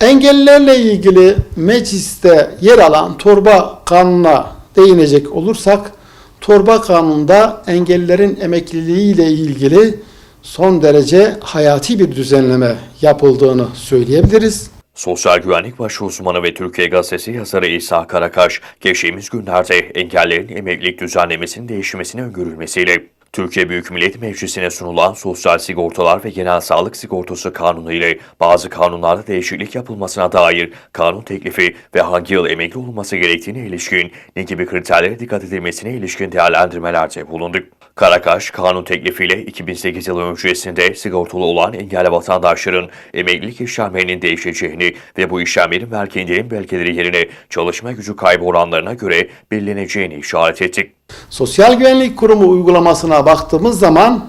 Engellilerle ilgili mecliste yer alan torba kanuna değinecek olursak, torba kanunda engellilerin emekliliği ile ilgili son derece hayati bir düzenleme yapıldığını söyleyebiliriz. Sosyal güvenlik başı uzmanı ve Türkiye Gazetesi yazarı İsa Karakaş, geçtiğimiz günlerde engellerin emeklilik düzenlemesinin değişmesini öngörülmesiyle Türkiye Büyük Millet Meclisi'ne sunulan Sosyal Sigortalar ve Genel Sağlık Sigortası Kanunu ile bazı kanunlarda değişiklik yapılmasına dair kanun teklifi ve hangi yıl emekli olması gerektiğine ilişkin ne gibi kriterlere dikkat edilmesine ilişkin değerlendirmelerde bulunduk. Karakaş, kanun teklifiyle 2008 yılı öncesinde sigortalı olan engelli vatandaşların emeklilik işlemlerinin değişeceğini ve bu işlemlerin vergi indirim belgeleri yerine çalışma gücü kaybı oranlarına göre belirleneceğini işaret ettik. Sosyal Güvenlik Kurumu uygulamasına baktığımız zaman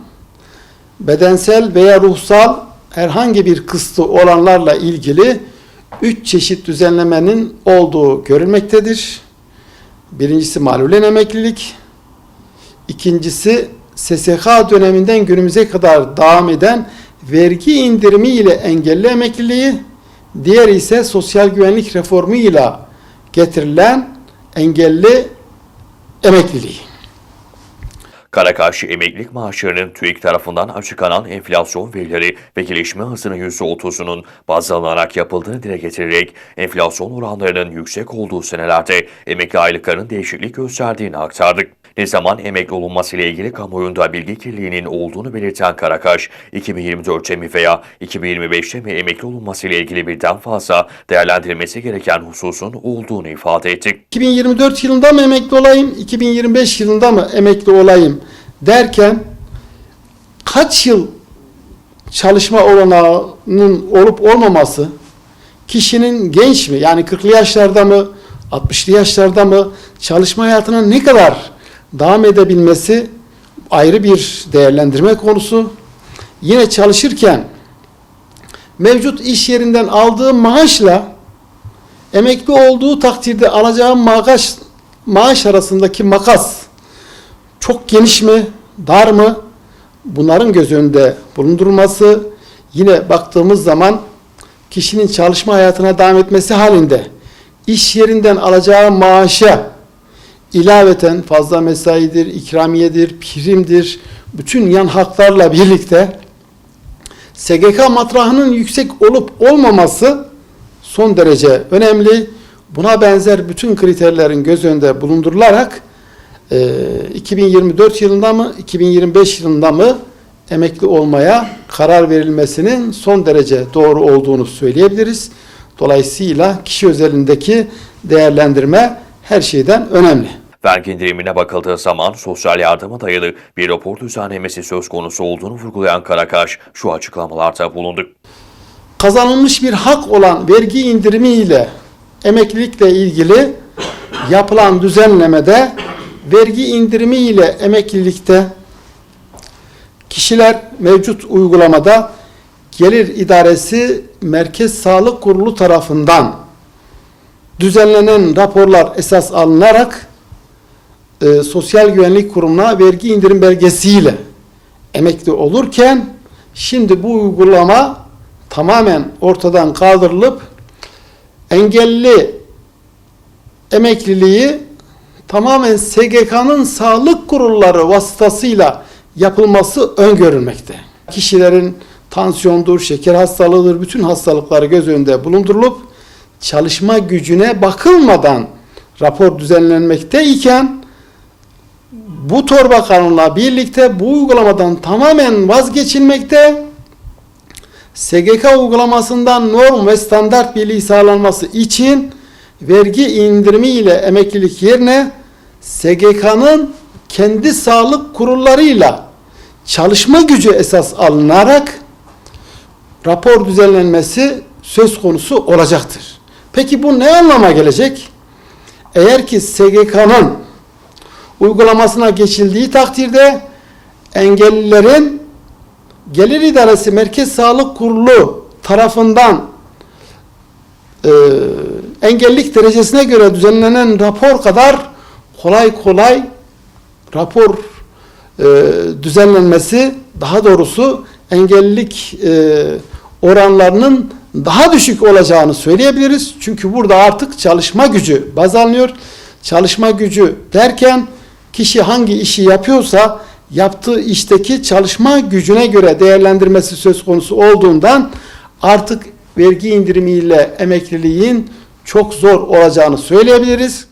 bedensel veya ruhsal herhangi bir kısıtı olanlarla ilgili üç çeşit düzenlemenin olduğu görülmektedir. Birincisi malulen emeklilik, ikincisi SSK döneminden günümüze kadar devam eden vergi indirimi ile engelli emekliliği, diğer ise sosyal güvenlik reformu ile getirilen engelli emekliliği. Karakaş, emeklilik maaşlarının TÜİK tarafından açıklanan enflasyon verileri ve gelişme hızının %30'unun baz alınarak yapıldığını dile getirerek enflasyon oranlarının yüksek olduğu senelerde emekli aylıklarının değişiklik gösterdiğini aktardık. Ne zaman emekli olunması ile ilgili kamuoyunda bilgi kirliliğinin olduğunu belirten Karakaş, 2024'te mi veya 2025'te mi emekli olunması ile ilgili birden fazla değerlendirilmesi gereken hususun olduğunu ifade ettik. 2024 yılında mı emekli olayım, 2025 yılında mı emekli olayım derken kaç yıl çalışma olanağının olup olmaması, kişinin genç mi yani 40'lı yaşlarda mı, 60'lı yaşlarda mı çalışma hayatına ne kadar devam edebilmesi ayrı bir değerlendirme konusu. Yine çalışırken mevcut iş yerinden aldığı maaşla emekli olduğu takdirde alacağı maaş, maaş arasındaki makas çok geniş mi, dar mı? Bunların göz önünde bulundurulması yine baktığımız zaman kişinin çalışma hayatına devam etmesi halinde iş yerinden alacağı maaşa ilaveten fazla mesaidir, ikramiyedir, primdir, bütün yan haklarla birlikte SGK matrahının yüksek olup olmaması son derece önemli. Buna benzer bütün kriterlerin göz önünde bulundurularak e, 2024 yılında mı 2025 yılında mı emekli olmaya karar verilmesinin son derece doğru olduğunu söyleyebiliriz. Dolayısıyla kişi özelindeki değerlendirme her şeyden önemli. Vergi indirimine bakıldığı zaman sosyal yardıma dayalı bir rapor düzenlemesi söz konusu olduğunu vurgulayan Karakaş şu açıklamalarda bulundu. kazanılmış bir hak olan vergi indirimi ile emeklilikle ilgili yapılan düzenlemede vergi indirimi ile emeklilikte kişiler mevcut uygulamada Gelir İdaresi Merkez Sağlık Kurulu tarafından düzenlenen raporlar esas alınarak e, Sosyal Güvenlik Kurumu'na vergi indirim belgesiyle emekli olurken şimdi bu uygulama tamamen ortadan kaldırılıp engelli emekliliği tamamen SGK'nın sağlık kurulları vasıtasıyla yapılması öngörülmekte. Kişilerin tansiyondur, şeker hastalığıdır, bütün hastalıkları göz önünde bulundurulup çalışma gücüne bakılmadan rapor düzenlenmekte iken bu torba kanunla birlikte bu uygulamadan tamamen vazgeçilmekte SGK uygulamasından norm ve standart birliği sağlanması için vergi indirimi ile emeklilik yerine SGK'nın kendi sağlık kurullarıyla çalışma gücü esas alınarak rapor düzenlenmesi söz konusu olacaktır. Peki bu ne anlama gelecek? Eğer ki SGK'nın uygulamasına geçildiği takdirde engellilerin Gelir İdaresi Merkez Sağlık Kurulu tarafından e, engellilik derecesine göre düzenlenen rapor kadar kolay kolay rapor e, düzenlenmesi daha doğrusu engellilik e, oranlarının daha düşük olacağını söyleyebiliriz. Çünkü burada artık çalışma gücü baz alınıyor. Çalışma gücü derken kişi hangi işi yapıyorsa yaptığı işteki çalışma gücüne göre değerlendirmesi söz konusu olduğundan artık vergi indirimiyle emekliliğin çok zor olacağını söyleyebiliriz.